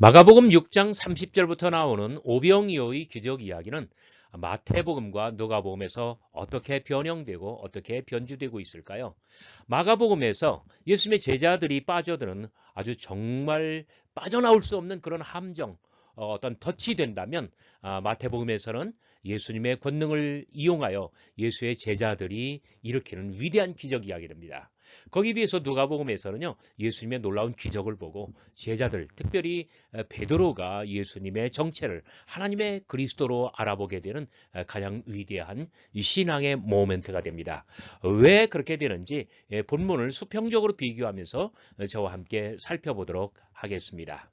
마가복음 6장 30절부터 나오는 오병이어의 기적 이야기는 마태복음과 누가복음에서 어떻게 변형되고 어떻게 변주되고 있을까요? 마가복음에서 예수님의 제자들이 빠져드는 아주 정말 빠져나올 수 없는 그런 함정, 어, 어떤 덫이 된다면 아, 마태복음에서는 예수님의 권능을 이용하여 예수의 제자들이 일으키는 위대한 기적 이야기입니다. 거기 비해서 누가복음에서는요 예수님의 놀라운 기적을 보고 제자들 특별히 베드로가 예수님의 정체를 하나님의 그리스도로 알아보게 되는 가장 위대한 신앙의 모멘트가 됩니다. 왜 그렇게 되는지 예, 본문을 수평적으로 비교하면서 저와 함께 살펴보도록 하겠습니다.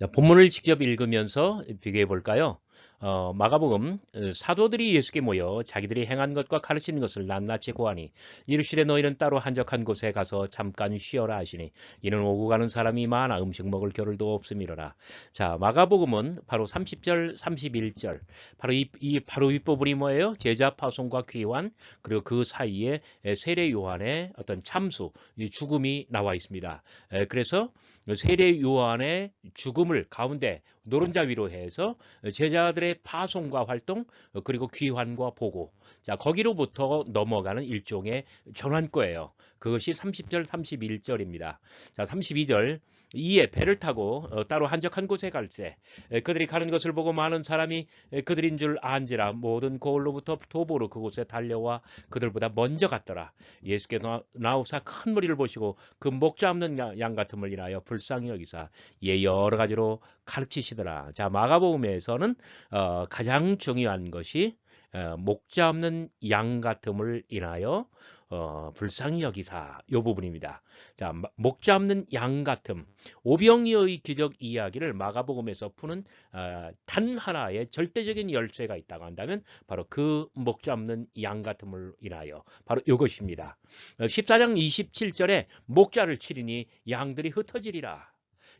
자, 본문을 직접 읽으면서 비교해 볼까요? 어, 마가복음 어, 사도들이 예수께 모여 자기들이 행한 것과 가르치는 것을 낱낱이 고하니 이르시되 너희는 따로 한적한 곳에 가서 잠깐 쉬어라 하시니 이는 오고 가는 사람이 많아 음식 먹을 겨를도 없음이로라. 자 마가복음은 바로 30절 31절 바로 이, 이 바로 이 부분이 뭐예요? 제자 파송과 귀환 그리고 그 사이에 세례 요한의 어떤 참수 죽음이 나와 있습니다. 그래서 세례 요한의 죽음을 가운데 노른자 위로 해서 제자들의 파송과 활동 그리고 귀환과 보고 자 거기로부터 넘어가는 일종의 전환거예요. 그것이 30절 31절입니다. 자 32절 이에 배를 타고 어, 따로 한적한 곳에 갈때 그들이 가는 것을 보고 많은 사람이 그들인 줄 안지라 모든 고을로부터 도보로 그곳에 달려와 그들보다 먼저 갔더라. 예수께 나오사 큰 무리를 보시고 그 목자 없는 양 같음을 인하여 불쌍히 여기사 예 여러 가지로 가르치시더라. 자 마가복음에서는 어, 가장 중요한 것이 어, 목자 없는 양 같음을 인하여 어, 불쌍히 여기사 요 부분입니다. 자, 목 잡는 양 같음 오병이어의 기적 이야기를 마가복음에서 푸는 어, 단 하나의 절대적인 열쇠가 있다고 한다면 바로 그 목 잡는 양 같음을 인하여 바로 이것입니다. 14장 어, 27절에 목자를 치리니 양들이 흩어지리라.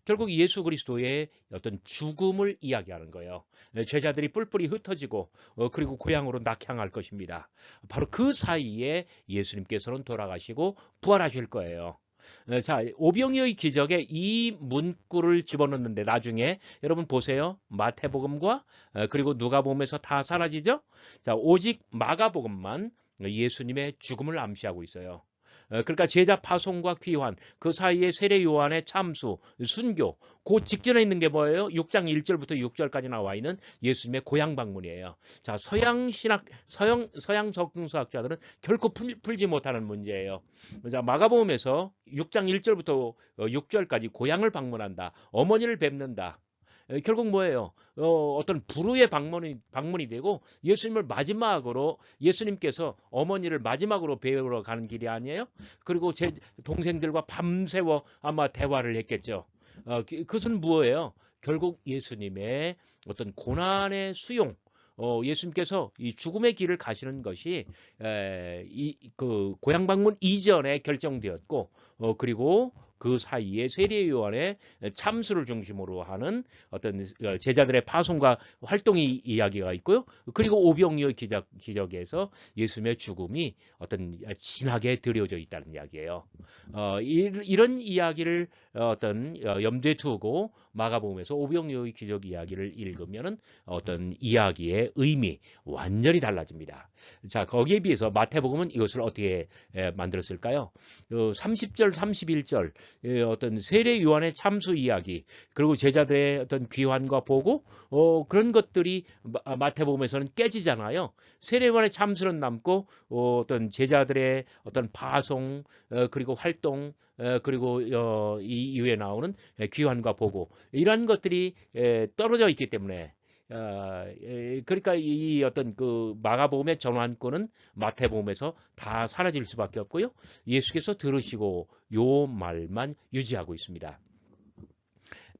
결국 예수 그리스도의 어떤 죽음을 이야기하는 거예요. 네, 제자들이 뿔뿔이 흩어지고 어, 그리고 고향으로 낙향할 것입니다. 바로 그 사이에 예수님께서는 돌아가시고 부활하실 거예요. 네, 자, 오병이의 기적에 이 문구를 집어넣는데 나중에 여러분 보세요. 마태복음과 어, 그리고 누가복음에서 다 사라지죠? 자, 오직 마가복음만 예수님의 죽음을 암시하고 있어요. 어, 그러니까 제자 파송과 귀환, 그 사이에 세례 요한의 참수, 순교, 그 직전에 있는 게 뭐예요? 6장 1절부터 6절까지 나와 있는 예수님의 고향 방문이에요. 자, 서양 신학, 서양, 서양 석궁수학자들은 결코 풀, 풀지 못하는 문제예요. 자, 마가복음에서 6장 1절부터 6절까지 고향을 방문한다. 어머니를 뵙는다. 결국 뭐예요? 어, 떤 불후의 방문이, 방문이 되고 예수님을 마지막으로 예수님께서 어머니를 마지막으로 배우러 가는 길이 아니에요? 그리고 제 동생들과 밤새워 아마 대화를 했겠죠. 어, 그, 그것은 뭐예요? 결국 예수님의 어떤 고난의 수용, 어, 예수님께서 이 죽음의 길을 가시는 것이 에, 이, 그 고향 방문 이전에 결정되었고, 어, 그리고 그 사이에 세례 요한의 참수를 중심으로 하는 어떤 제자들의 파송과 활동이 이야기가 있고요. 그리고 오병이어 기적, 기적에서 예수님의 죽음이 어떤 진하게 드려져 있다는 이야기예요. 어, 이, 런 이야기를 어떤 염두에 두고 마가복음에서 오병이어의 기적 이야기를 읽으면 어떤 이야기의 의미 완전히 달라집니다. 자 거기에 비해서 마태복음은 이것을 어떻게 만들었을까요? 30절, 어, 31절 예, 어떤 세례 요한의 참수 이야기 그리고 제자들의 어떤 귀환과 보고 어, 그런 것들이 마태복음에서는 깨지잖아요. 세례 요한의 참수는 남고 어, 떤 제자들의 어떤 파송 어, 그리고 활동 어, 그리고 어, 이 이후에 나오는 귀환과 보고 이러한 것들이 에, 떨어져 있기 때문에 어, 그러니까 이 어떤 그 마가복음의 전환권은 마태복음에서 다 사라질 수밖에 없고요. 예수께서 들으시고 요 말만 유지하고 있습니다.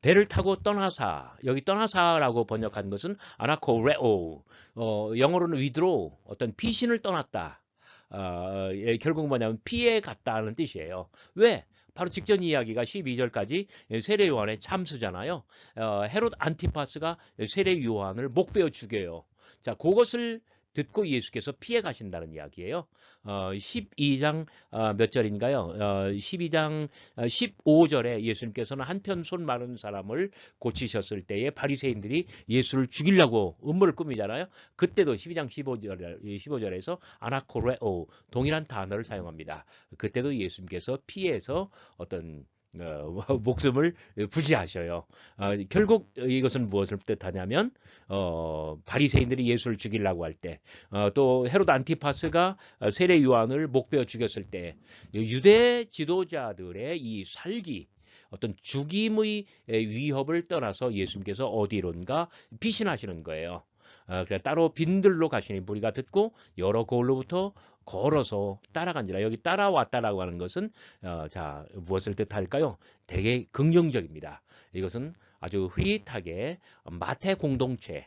배를 타고 떠나사 여기 떠나사라고 번역한 것은 아나코레오 어, 영어로는 위드로 어떤 피신을 떠났다. 어, 결국 뭐냐면 피해 갔다는 뜻이에요. 왜? 바로 직전 이야기가 12절까지 세례 요한의 참수잖아요. 어, 헤롯 안티파스가 세례 요한을 목베어 죽여요. 자, 그것을 듣고 예수께서 피해 가신다는 이야기예요. 어, 12장 어, 몇 절인가요? 어, 12장 15절에 예수님께서는 한편 손 마른 사람을 고치셨을 때에 바리새인들이 예수를 죽이려고 음모를 꾸미잖아요. 그때도 12장 15절, 15절에서 아나코레오 동일한 단어를 사용합니다. 그때도 예수님께서 피해서 어떤 어, 목숨을 부지하셔요. 어, 결국 이것은 무엇을 뜻하냐면 어, 바리새인들이 예수를 죽이려고 할 때, 어, 또 헤롯 안티파스가 세례 요한을 목베어 죽였을 때 유대 지도자들의 이 살기 어떤 죽임의 위협을 떠나서 예수님께서 어디론가 피신하시는 거예요. 어, 그래 따로 빈들로 가시니 무리가 듣고 여러 거울로부터 걸어서 따라간지라 여기 따라왔다라고 하는 것은 어, 자 무엇을 뜻할까요? 되게 긍정적입니다. 이것은 아주 흐릿하게 마태 공동체,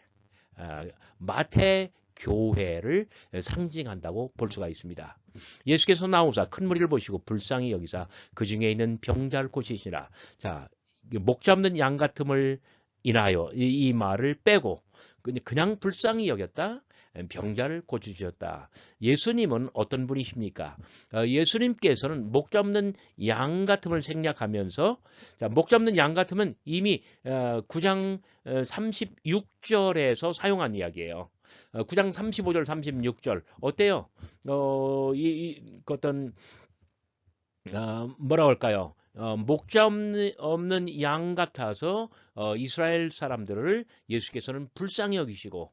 어, 마태 교회를 상징한다고 볼 수가 있습니다. 예수께서 나오사 큰 무리를 보시고 불쌍히 여기사 그 중에 있는 병자를 고치시라. 자, 목 잡는 양 같음을 인하여 이, 이 말을 빼고 그냥 불쌍히 여겼다. 병자를 고쳐주셨다. 예수님은 어떤 분이십니까? 어, 예수님께서는 목 잡는 양 같음을 생략하면서 자, 목 잡는 양 같으면 이미 9장 어, 36절에서 어, 사용한 이야기예요. 9장 35절, 36절 어때요? 어, 이, 이 어떤 어, 뭐라 할까요? 어, 목자 없는, 없는 양 같아서 어, 이스라엘 사람들을 예수께서는 불쌍히 여기시고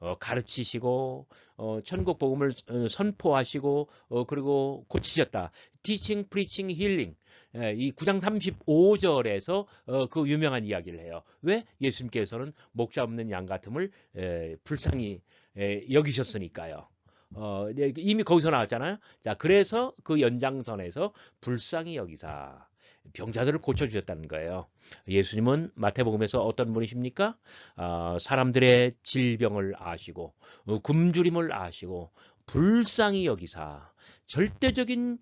어, 가르치시고 어, 천국 복음을 어, 선포하시고 어, 그리고 고치셨다. Teaching, Preaching, Healing. 예, 이 9장 35절에서 어, 그 유명한 이야기를 해요. 왜? 예수님께서는 목자 없는 양 같음을 에, 불쌍히 에, 여기셨으니까요. 어, 이미 거기서 나왔잖아요. 자, 그래서 그 연장선에서 불쌍히 여기사 병자들을 고쳐주셨다는 거예요. 예수님은 마태복음에서 어떤 분이십니까? 어, 사람들의 질병을 아시고 어, 굶주림을 아시고 불쌍히 여기사 절대적인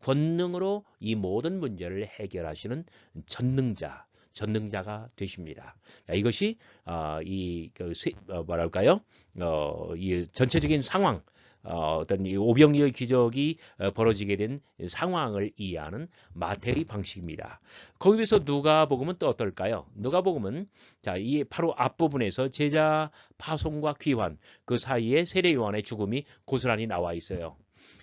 권능으로 이 모든 문제를 해결하시는 전능자, 전능자가 되십니다. 이것이 어, 이 그, 어, 뭐랄까요? 어, 이 전체적인 상황, 어, 어떤 오병이의 기적이 어, 벌어지게 된 상황을 이해하는 마태의 방식입니다. 거기에서 누가복음은 또 어떨까요? 누가복음은 자, 이 바로 앞부분에서 제자 파송과 귀환 그 사이에 세례 요한의 죽음이 고스란히 나와 있어요.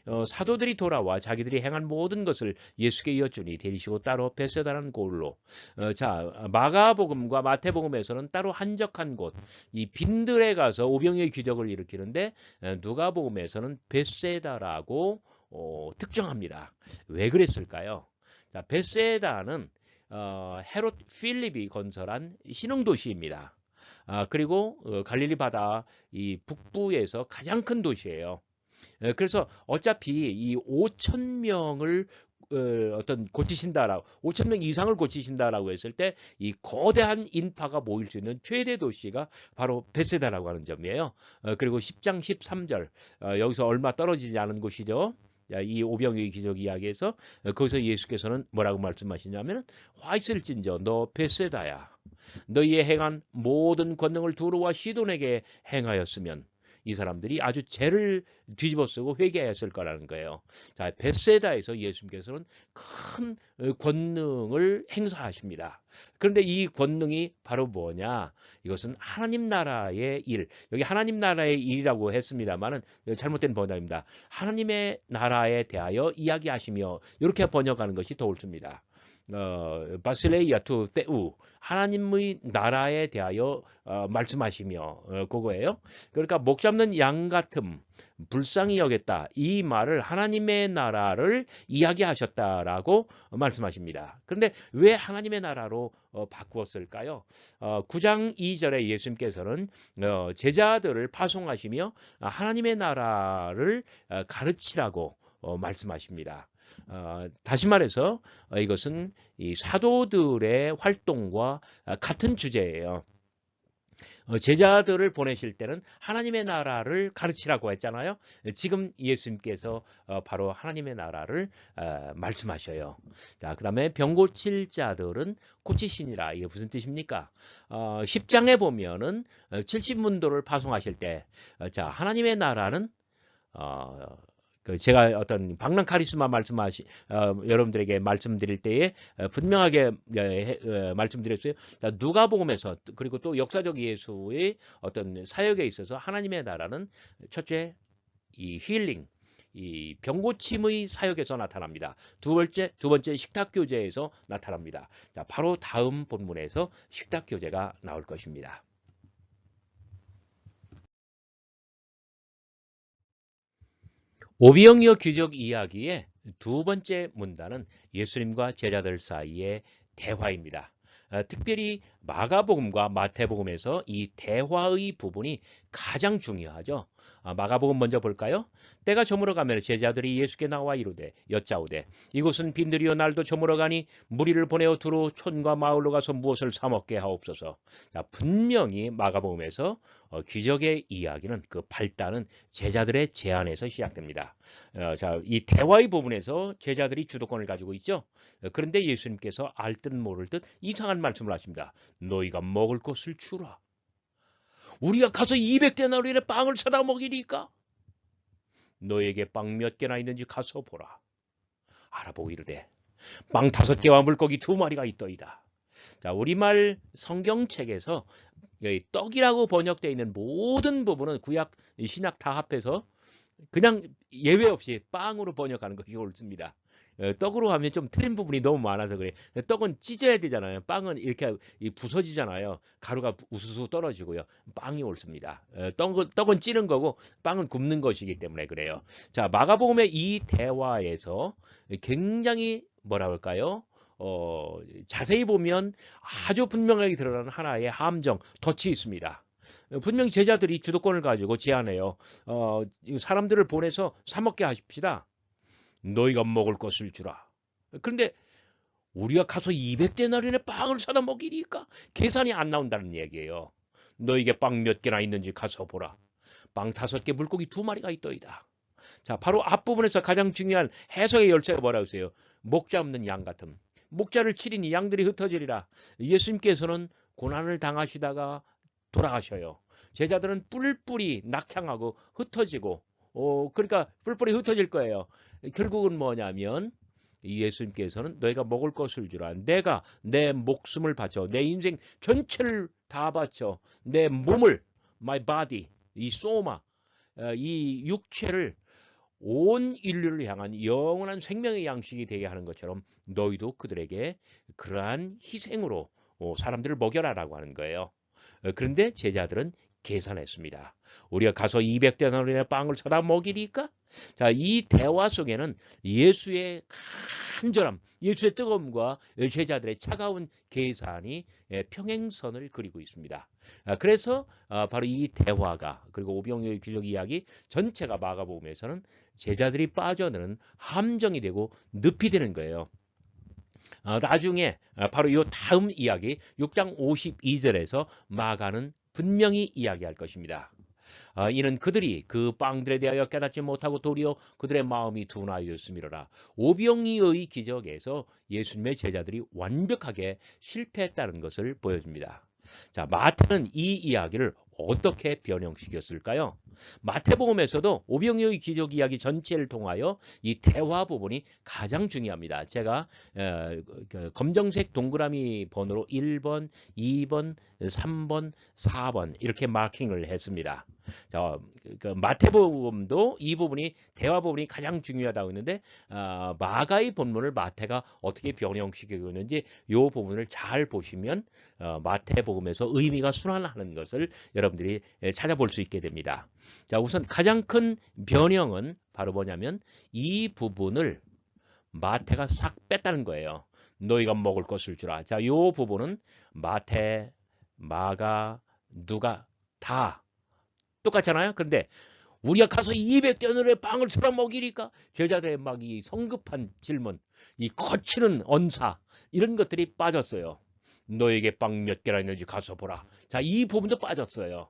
어, 사도들이 돌아와 자기들이 행한 모든 것을 예수께 여쭈니 데리시고 따로 베세다라는 골로 어, 자 마가복음과 마태복음에서는 따로 한적한 곳 이 빈들에 가서 오병이의 기적을 일으키는데 어, 누가복음에서는 베세다라고 어, 특정합니다. 왜 그랬을까요? 자 베세다는 어, 헤롯 필립이 건설한 신흥 도시입니다. 아, 그리고 어, 갈릴리 바다 이 북부에서 가장 큰 도시예요. 예, 그래서 어차피 이 5천 명을 어, 어떤 고치신다라고 5천 명 이상을 고치신다라고 했을 때 이 거대한 인파가 모일 수 있는 최대 도시가 바로 베세다라고 하는 점이에요. 어, 그리고 10장 13절 어, 여기서 얼마 떨어지지 않은 곳이죠. 이 오병의 기적 이야기에서 거기서 예수께서는 뭐라고 말씀하시냐면 화 있을진저 너 베세다야 너희의 행한 모든 권능을 두루와 시돈에게 행하였으면 이 사람들이 아주 죄를 뒤집어쓰고 회개하였을 거라는 거예요. 자, 베세다에서 예수님께서는 큰 권능을 행사하십니다. 그런데 이 권능이 바로 뭐냐? 이것은 하나님 나라의 일. 여기 하나님 나라의 일이라고 했습니다만은 잘못된 번역입니다. 하나님의 나라에 대하여 이야기하시며 이렇게 번역하는 것이 더 옳습니다. 어, 바실레이아 투 세우 하나님의 나라에 대하여 어, 말씀하시며 어, 그거예요. 그러니까 목 잡는 양 같음 불쌍히 여겼다 이 말을 하나님의 나라를 이야기하셨다라고 말씀하십니다. 그런데 왜 하나님의 나라로 어, 바꾸었을까요? 어, 9장 2절에 예수님께서는 어, 제자들을 파송하시며 하나님의 나라를 어, 가르치라고 어, 말씀하십니다. 어, 다시 말해서 어, 이것은 이 사도들의 활동과 어, 같은 주제예요. 어, 제자들을 보내실 때는 하나님의 나라를 가르치라고 했잖아요. 지금 예수님께서 어, 바로 하나님의 나라를 어, 말씀하셔요. 자, 그 다음에 병 고칠 자들은 고치시니라. 이게 무슨 뜻입니까? 10장에 보면은 70문도를 파송하실 때, 자, 하나님의 나라는 그 제가 어떤 방랑 카리스마 말씀하시 어, 여러분들에게 말씀드릴 때에 어, 분명하게 예, 어, 말씀드렸어요. 누가복음에서 그리고 또 역사적 예수의 어떤 사역에 있어서 하나님의 나라는 첫째 이 힐링 이 병고침의 사역에서 나타납니다. 두 번째 두 번째 식탁 교제에서 나타납니다. 자, 바로 다음 본문에서 식탁 교제가 나올 것입니다. 오비영이어 귀적 이야기의 두 번째 문단은 예수님과 제자들 사이의 대화입니다. 어, 특별히 마가복음과 마태복음에서 이 대화의 부분이 가장 중요하죠. 아, 마가복음 먼저 볼까요? 때가 저물어 가면 제자들이 예수께 나와 이르되 여짜오되 이곳은 빈들이여 날도 저물어 가니 무리를 보내어 두루 촌과 마을로 가서 무엇을 사 먹게 하옵소서. 자, 분명히 마가복음에서 어, 기적의 이야기는 그 발단은 제자들의 제안에서 시작됩니다. 어, 자, 이 대화의 부분에서 제자들이 주도권을 가지고 있죠. 어, 그런데 예수님께서 알 듯 모를 듯 이상한 말씀을 하십니다. 너희가 먹을 것을 주라. 우리가 가서 200데나리의 빵을 사다 먹이리까? 너에게 빵 몇 개나 있는지 가서 보라. 알아보고 이르되 빵 다섯 개와 물고기 두 마리가 있더이다. 자, 우리말 성경책에서 떡이라고 번역되어 있는 모든 부분은 구약 신약 다 합해서 그냥 예외 없이 빵으로 번역하는 것이 옳습니다. 어, 떡으로 하면 좀 틀린 부분이 너무 많아서 그래. 떡은 찢어야 되잖아요. 빵은 이렇게 부서지잖아요. 가루가 우수수 떨어지고요. 빵이 옳습니다. 어, 떡은, 떡은 찌는 거고 빵은 굽는 것이기 때문에 그래요. 자, 마가복음의 이 대화에서 굉장히 뭐라 할까요? 어, 자세히 보면 아주 분명하게 드러나는 하나의 함정, 덫이 있습니다. 분명히 제자들이 주도권을 가지고 제안해요. 어, 사람들을 보내서 사먹게 하십시다. 너희가 먹을 것을 주라. 그런데 우리가 가서 200데나리의 빵을 사다 먹이니까 계산이 안 나온다는 얘기예요. 너에게 빵 몇 개나 있는지 가서 보라. 빵 다섯 개, 물고기 두 마리가 있더이다. 자, 바로 앞부분에서 가장 중요한 해석의 열쇠가 뭐라고 했어요? 목자 없는 양 같음. 목자를 치리니 양들이 흩어지리라. 예수님께서는 고난을 당하시다가 돌아가셔요. 제자들은 뿔뿔이 낙향하고 흩어지고 어, 그러니까 뿔뿔이 흩어질 거예요. 결국은 뭐냐면 예수님께서는 너희가 먹을 것을 주라. 내가 내 목숨을 바쳐 내 인생 전체를 다 바쳐 내 몸을 my body 이 소마 어, 이 육체를 온 인류를 향한 영원한 생명의 양식이 되게 하는 것처럼 너희도 그들에게 그러한 희생으로 어, 사람들을 먹여라라고 하는 거예요. 어, 그런데 제자들은 계산했습니다. 우리가 가서 200데나리의 빵을 사다 먹이니까 자, 이 대화 속에는 예수의 간절함, 예수의 뜨거움과 제자들의 차가운 계산이 예, 평행선을 그리고 있습니다. 아, 그래서 아, 바로 이 대화가 그리고 오병이의 기적 이야기 전체가 마가복음에서는 제자들이 빠져드는 함정이 되고 늪이 되는 거예요. 아, 나중에 바로 이 다음 이야기 6장 52절에서 마가는 분명히 이야기할 것입니다. 아, 이는 그들이 그 빵들에 대하여 깨닫지 못하고 도리어 그들의 마음이 둔하였음이로라. 오병이의 기적에서 예수님의 제자들이 완벽하게 실패했다는 것을 보여줍니다. 자, 마태는 이 이야기를 어떻게 변형시켰을까요? 마태복음에서도 오병이의 기적 이야기 전체를 통하여 이 대화 부분이 가장 중요합니다. 제가 그 검정색 동그라미 번호로 1번, 2번, 3번, 4번 이렇게 마킹을 했습니다. 자, 그 마태복음도 이 부분이 대화 부분이 가장 중요하다고 했는데 어, 마가의 본문을 마태가 어떻게 변형시키고 있는지 이 부분을 잘 보시면 어, 마태복음에서 의미가 순환하는 것을 여러분들이 찾아볼 수 있게 됩니다. 자, 우선 가장 큰 변형은 바로 뭐냐면 이 부분을 마태가 싹 뺐다는 거예요. 너희가 먹을 것을 주라. 자, 이 부분은 마태, 마가, 누가 다 똑같잖아요. 그런데 우리가 가서 200대원의 빵을 썰어 먹이니까 제자들의 막 이 성급한 질문, 이 거치는 언사 이런 것들이 빠졌어요. 너에게 빵 몇 개나 있는지 가서 보라. 자, 이 부분도 빠졌어요.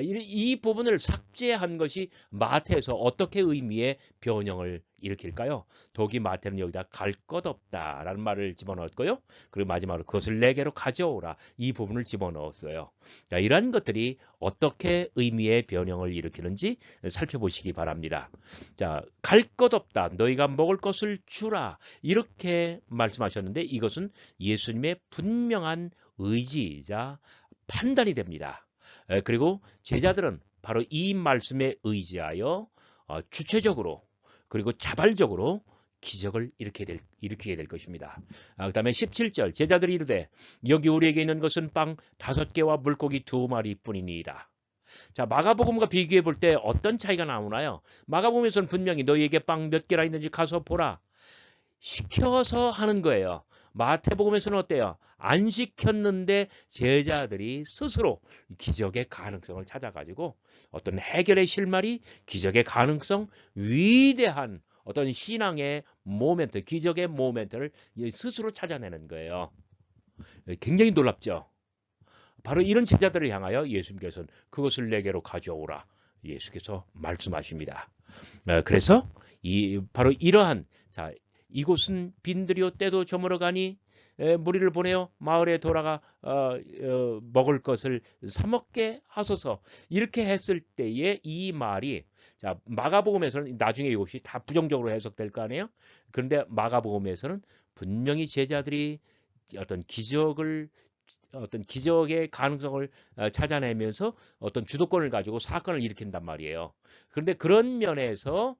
이, 이 부분을 삭제한 것이 마태에서 어떻게 의미의 변형을 일으킬까요? 독이 마태는 여기다 갈 것 없다라는 말을 집어넣었고요. 그리고 마지막으로 그것을 내게로 가져오라 이 부분을 집어넣었어요. 자, 이러한 것들이 어떻게 의미의 변형을 일으키는지 살펴보시기 바랍니다. 자, 갈 것 없다. 너희가 먹을 것을 주라. 이렇게 말씀하셨는데 이것은 예수님의 분명한 의지이자 판단이 됩니다. 에, 그리고 제자들은 바로 이 말씀에 의지하여 어, 주체적으로 그리고 자발적으로 기적을 일으키게 될, 일으키게 될 것입니다. 아, 그 다음에 17절 제자들이 이르되 여기 우리에게 있는 것은 빵 다섯 개와 물고기 두 마리 뿐이니이다. 자 마가복음과 비교해 볼 때 어떤 차이가 나오나요? 마가복음에서는 분명히 너희에게 빵 몇 개나 있는지 가서 보라. 시켜서 하는 거예요. 마태복음에서는 어때요? 안 시켰는데 제자들이 스스로 기적의 가능성을 찾아가지고 어떤 해결의 실마리, 기적의 가능성, 위대한 어떤 신앙의 모멘트, 기적의 모멘트를 스스로 찾아내는 거예요. 굉장히 놀랍죠. 바로 이런 제자들을 향하여 예수님께서는 그것을 내게로 가져오라. 예수께서 말씀하십니다. 어, 그래서 이 바로 이러한 자 이곳은 빈들이요 때도 저물어 가니 무리를 보내어 마을에 돌아가 어, 어, 먹을 것을 사 먹게 하소서 이렇게 했을 때에 이 말이 자 마가복음에서는 나중에 이것이 다 부정적으로 해석될 거 아니에요 그런데 마가복음에서는 분명히 제자들이 어떤 기적을 어떤 기적의 가능성을 어, 찾아내면서 어떤 주도권을 가지고 사건을 일으킨단 말이에요. 그런데 그런 면에서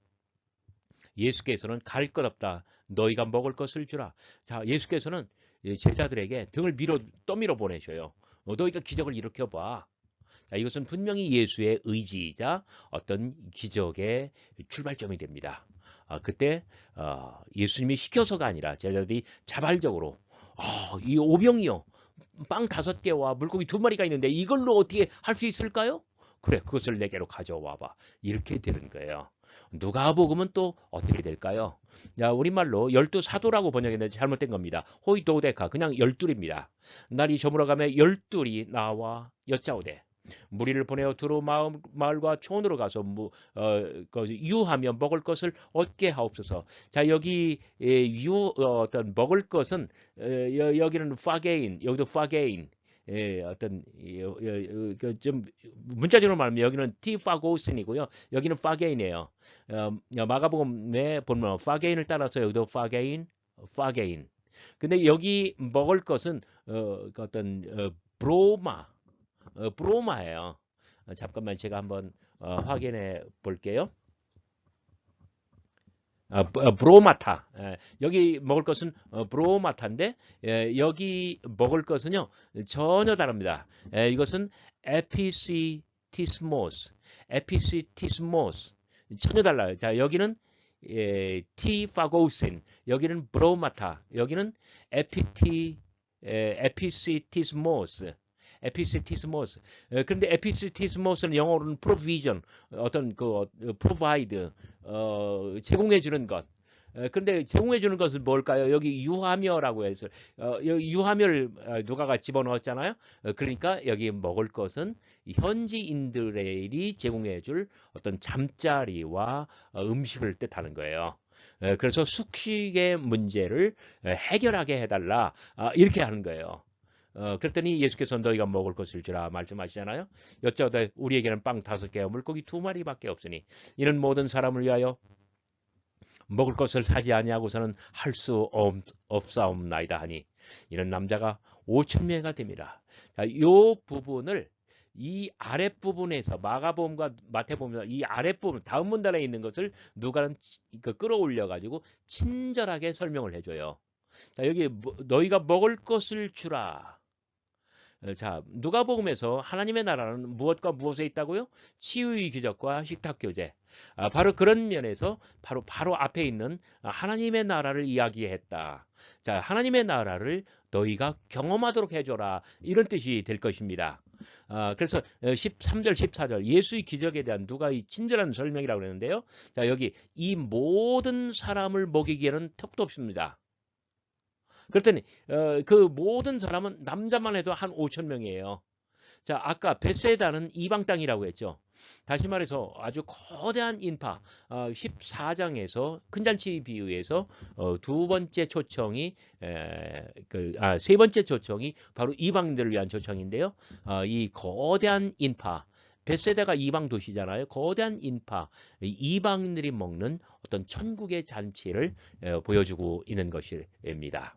예수께서는 갈 것 없다. 너희가 먹을 것을 주라. 자, 예수께서는 제자들에게 등을 밀어 떠밀어 보내셔요. 어, 너희가 기적을 일으켜 봐. 자, 이것은 분명히 예수의 의지이자 어떤 기적의 출발점이 됩니다. 아, 그때 어, 예수님이 시켜서가 아니라 제자들이 자발적으로 아, 이 오병이요. 빵 다섯 개와 물고기 두 마리가 있는데 이걸로 어떻게 할 수 있을까요? 그래, 그것을 내게로 가져와 봐. 이렇게 되는 거예요. 누가복음은 또 어떻게 될까요? 자, 우리말로 열두 사도라고 번역했는데 잘못된 겁니다. 호이도데카 그냥 열둘입니다. 날이 저물어가며 열둘이 나와 여짜오되 무리를 보내어 두루 마을, 마을과 촌으로 가서 무, 어, 유하며 먹을 것을 얻게 하옵소서. 자 여기 예, 유 어, 어떤 먹을 것은 어, 여기는 파게인 여기도 파게인 예, 어떤 그좀 문자적으로 말하면 여기는 티파고슨이고요. 여기는 파게인이에요. 어, 마가복음에 보면 파게인을 따라서 여기도 파게인, 파게인. 근데 여기 먹을 것은 어, 그 어떤 어, 브로마, 어, 브로마예요. 어, 잠깐만 제가 한번 어, 확인해 볼게요. 아, 어, 브로마타. 예, 여기 먹을 것은 어, 브로마타인데 예, 여기 먹을 것은요 전혀 다릅니다. 예, 이것은 에피시티스모스, 에피시티스모스 전혀 달라요. 자 여기는 예, 티파고신, 여기는 브로마타, 여기는 에피티 에, 에피시티스모스. 에피시티스모스. 그런데 에피시티스모스는 영어로는 provision, 어떤 그 어, provide, 어, 제공해 주는 것. 근데 제공해 주는 것은 뭘까요? 여기 유하며라고 해서 어, 유하며를 어, 누가가 집어넣었잖아요. 어, 그러니까 여기 먹을 것은 현지인들이 제공해 줄 어떤 잠자리와 어, 음식을 뜻하는 거예요. 그래서 숙식의 문제를 해결하게 해달라 아, 이렇게 하는 거예요. 어, 그랬더니 예수께서 너희가 먹을 것을 주라 말씀하시잖아요. 여쭤다 우리에게는 빵 다섯 개와 물고기 두 마리밖에 없으니 이는 모든 사람을 위하여 먹을 것을 사지 아니하고서는 할 수 없사옵나이다 하니 이런 남자가 5천 명가 됩니다. 자, 이 부분을 이 아랫부분에서 마가복음과 마태복음에서 이 아랫부분 다음 문단에 있는 것을 누가는 그 끌어올려 가지고 친절하게 설명을 해줘요. 자 여기 뭐, 너희가 먹을 것을 주라. 어, 자, 누가복음에서 하나님의 나라는 무엇과 무엇에 있다고요? 치유의 기적과 식탁 교제. 아, 바로 그런 면에서 바로 바로 앞에 있는 하나님의 나라를 이야기했다. 자, 하나님의 나라를 너희가 경험하도록 해줘라. 이런 뜻이 될 것입니다. 아, 그래서 13절, 어, 14절 예수의 기적에 대한 누가 이 친절한 설명이라고 그러는데요. 자, 여기 이 모든 사람을 먹이기에는 턱도 없습니다. 그랬더니 어, 그 모든 사람은 남자만 해도 한 5천 명이에요. 자, 아까 베세다는 이방 땅이라고 했죠. 다시 말해서 아주 거대한 인파 어, 14장에서 큰 잔치 비유에서 어, 두 번째 초청이 에, 그, 아, 세 번째 초청이 바로 이방인들을 위한 초청인데요. 어, 이 거대한 인파 베세다가 이방 도시잖아요. 거대한 인파 이 이방인들이 먹는 어떤 천국의 잔치를 에, 보여주고 있는 것입니다.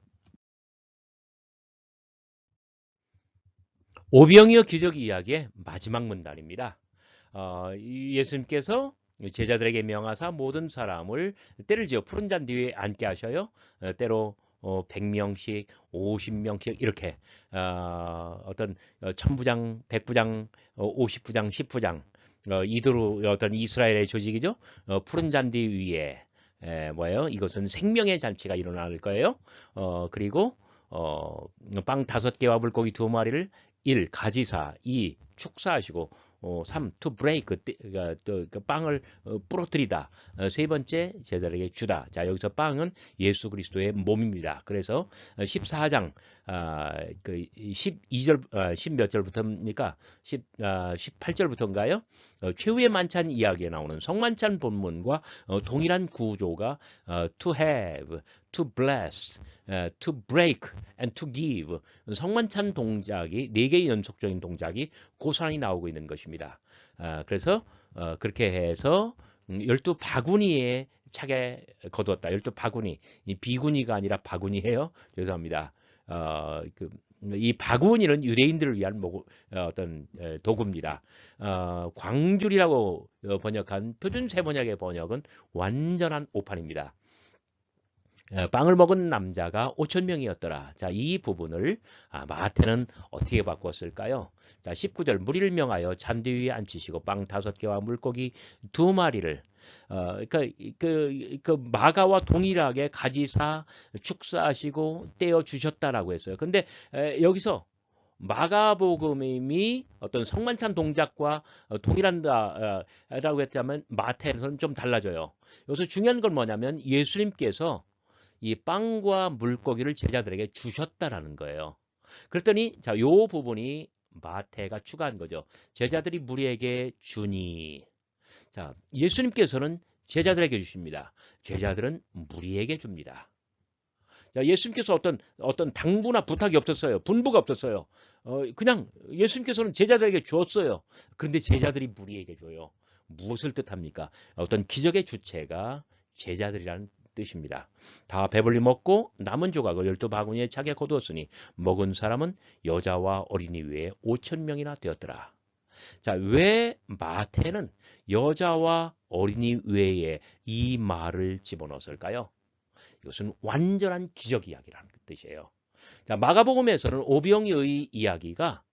오병이어 기적 이야기의 마지막 문단입니다. 어, 이 예수님께서 제자들에게 명하사 모든 사람을 때를 지어 푸른 잔디 위에 앉게 하셔요. 어, 때로 어, 100명씩, 50명씩 이렇게 어, 어떤 어, 천부장, 백부장, 어, 50부장, 10부장 어, 이도로 어떤 이스라엘의 조직이죠. 어, 푸른 잔디 위에 에, 뭐예요? 이것은 생명의 잔치가 일어날 거예요. 어, 그리고 어, 빵 다섯 개와 물고기 두 마리를 1. 가지사 2. 축사하시고 어, 3. to break 띠- 그러니까 또그 빵을 어, 부러뜨리다 어, 세 번째 제자들에게 주다 자 여기서 빵은 예수 그리스도의 몸입니다 그래서 14장 아, 그 12절 아, 10몇 절부터입니까 10, 아, 18절부터인가요 어, 최후의 만찬 이야기에 나오는 성만찬 본문과 어, 동일한 구조가 어, to have, to bless, 어, to break, and to give 성만찬 동작이 네 개의 연속적인 동작이 고스란히 나오고 있는 것입니다. 아, 그래서 어, 그렇게 해서 음, 열두 바구니에 차게 거두었다. 열두 바구니, 이 비구니가 아니라 바구니예요. 죄송합니다. 어, 그, 이 바구니는 유대인들을 위한 모- 어, 어떤 에, 도구입니다. 어, 광줄이라고 어, 번역한 표준 세번역의 번역은 완전한 오판입니다. 어, 빵을 먹은 남자가 5천 명이었더라. 자, 이 부분을 아, 마태는 어떻게 바꿨을까요? 자, 19절 무리를 명하여 잔디 위에 앉히시고 빵 다섯 개와 물고기 두 마리를 어, 그, 그, 그 마가와 동일하게 가지사 축사하시고 떼어 주셨다라고 했어요. 근데 에, 여기서 마가복음이 어떤 성만찬 동작과 어, 동일한다라고 했다면 마태에서는 좀 달라져요. 여기서 중요한 건 뭐냐면 예수님께서 이 빵과 물고기를 제자들에게 주셨다라는 거예요. 그랬더니 자, 요 부분이 마태가 추가한 거죠. 제자들이 무리에게 주니. 자, 예수님께서는 제자들에게 주십니다. 제자들은 무리에게 줍니다. 자, 예수님께서 어떤 어떤 당부나 부탁이 없었어요. 분부가 없었어요. 어, 그냥 예수님께서는 제자들에게 주었어요. 그런데 제자들이 무리에게 줘요. 무엇을 뜻합니까? 어떤 기적의 주체가 제자들이라는 뜻입니다. 다 배불리 먹고 남은 조각을 열두 바구니에 차게 거두었으니 먹은 사람은 여자와 어린이 외에 5천 명이나 되었더라. 자, 왜 마태는 여자와 어린이 외에 이 말을 집어넣었을까요? 이것은 완전한 기적 이야기라는 뜻이에요. 자, 마가복음에서는 오병이의 이야기가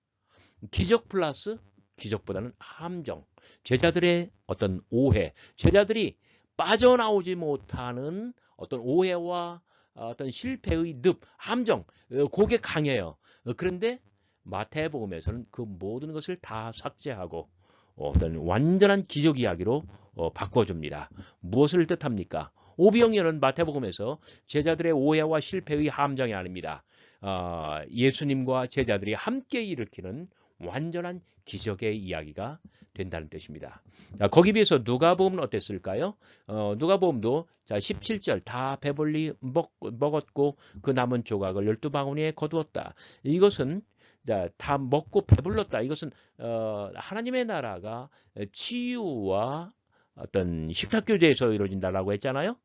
기적 플러스 기적보다는 함정, 제자들의 어떤 오해, 제자들이 빠져나오지 못하는 어떤 오해와 어떤 실패의 늪, 함정, 어, 그게 강해요. 어, 그런데 마태복음에서는 그 모든 것을 다 삭제하고 어떤 완전한 기적 이야기로 어, 바꿔줍니다. 무엇을 뜻합니까? 오병이어는 마태복음에서 제자들의 오해와 실패의 함정이 아닙니다. 어, 예수님과 제자들이 함께 일으키는 완전한 기적의 이야기가 된다는 뜻입니다. 자, 거기 비해서 누가복음은 어땠을까요? 어, 누가복음도 자 17절 다 배불리 먹, 먹었고 그 남은 조각을 열두 바구니에 거두었다. 이것은 자, 다 먹고 배불렀다. 이것은 어, 하나님의 나라가 치유와 어떤 식탁 교제에서 이루어진다라고 했잖아요.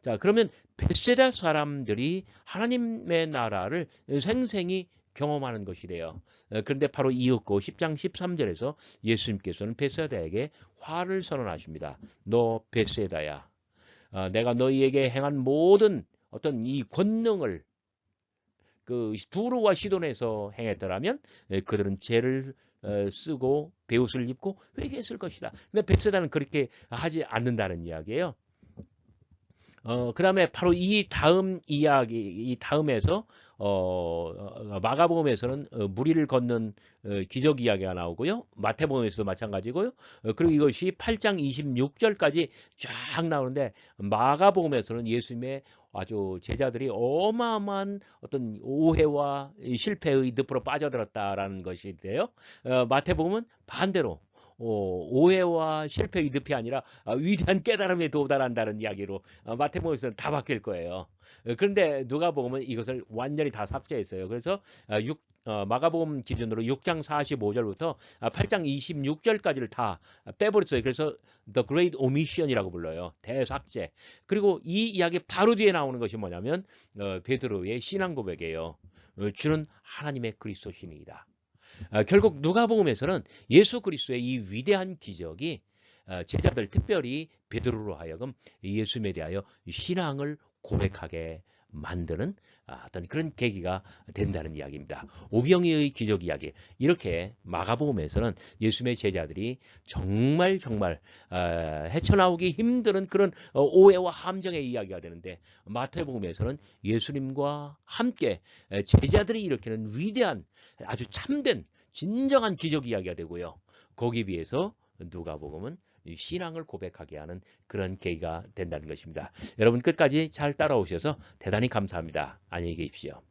자, 그러면 베세다 사람들이 하나님의 나라를 생생히 경험하는 것이래요. 어, 그런데 바로 이윽고 10장 13절에서 예수님께서는 베세다에게 화를 선언하십니다. 너 베세다야. 어, 내가 너희에게 행한 모든 어떤 이 권능을 그 두루와 시돈에서 행했더라면 에, 그들은 죄를 어, 쓰고 배옷을 입고 회개했을 것이다. 근데 베세다는 그렇게 하지 않는다는 이야기예요. 어, 그 다음에 바로 이 다음 이야기, 이 다음에서, 어, 어, 마가복음에서는 어, 무리를 걷는 어, 기적 이야기가 나오고요. 마태복음에서도 마찬가지고요. 어, 그리고 이것이 8장 26절까지 쫙 나오는데 마가복음에서는 예수님의 아주 제자들이 어마어마한 어떤 오해와 이 실패의 늪으로 빠져들었다라는 것인데요. 어, 마태복음은 반대로 어, 오해와 실패의 늪이 아니라 아, 위대한 깨달음에 도달한다는 이야기로 어, 마태복음에서는 다 바뀔 거예요. 어, 그런데 누가 보면 이것을 완전히 다 삭제했어요. 그래서 어, 육- 어, 마가복음 기준으로 6장 45절부터 8장 26절까지를 다 빼버렸어요. 그래서 The Great Omission이라고 불러요. 대삭제. 그리고 이 이야기 바로 뒤에 나오는 것이 뭐냐면 어, 베드로의 신앙 고백이에요. 어, 주는 하나님의 그리스도신이다. 아, 결국 누가복음에서는 예수 그리스도의 이 위대한 기적이 어, 제자들 특별히 베드로로 하여금 예수님에 대하여 신앙을 고백하게 만드는 아, 어떤 그런 계기가 된다는 이야기입니다. 오병이의 기적 이야기 이렇게 마가복음에서는 예수님의 제자들이 정말 정말 어, 헤쳐나오기 힘든 그런 어, 오해와 함정의 이야기가 되는데 마태복음에서는 예수님과 함께 에, 제자들이 일으키는 위대한 아주 참된 진정한 기적 이야기가 되고요. 거기에 비해서 누가복음은 이 신앙을 고백하게 하는 그런 계기가 된다는 것입니다. 여러분 끝까지 잘 따라오셔서 대단히 감사합니다. 안녕히 계십시오.